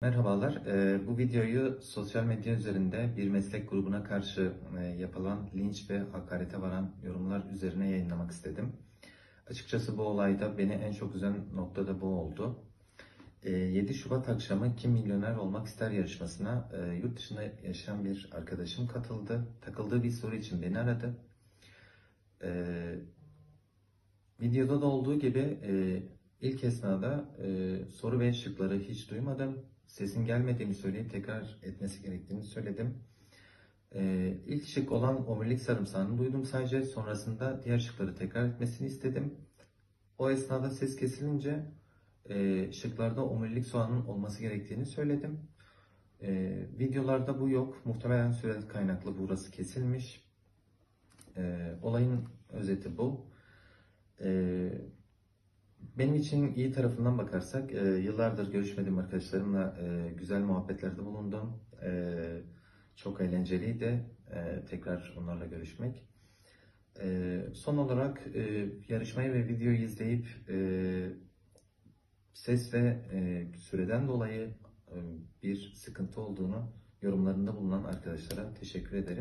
Merhabalar. Ee, bu videoyu sosyal medya üzerinde bir meslek grubuna karşı e, yapılan linç ve hakarete varan yorumlar üzerine yayınlamak istedim. Açıkçası bu olayda beni en çok üzen nokta da bu oldu. Ee, 7 Şubat akşamı Kim Milyoner Olmak İster yarışmasına e, yurt dışında yaşayan bir arkadaşım katıldı. Takıldığı bir soru için beni aradı. Ee, videoda da olduğu gibi e, ilk esnada e, soru ve şıkları hiç duymadım. Sesin gelmediğini söyleyip tekrar etmesi gerektiğini söyledim. E, ilk şık olan omurilik sarımsağını duydum sadece. Sonrasında diğer şıkları tekrar etmesini istedim. O esnada ses kesilince e, şıklarda omurilik soğanın olması gerektiğini söyledim. E, videolarda bu yok. Muhtemelen süre kaynaklı burası kesilmiş. E, olayın özeti bu. E, benim için iyi tarafından bakarsak, e, yıllardır görüşmediğim arkadaşlarımla e, güzel muhabbetlerde bulundum. E, çok eğlenceliydi e, tekrar onlarla görüşmek. E, son olarak e, yarışmayı ve videoyu izleyip e, ses ve e, süreden dolayı e, bir sıkıntı olduğunu yorumlarında bulunan arkadaşlara teşekkür ederim.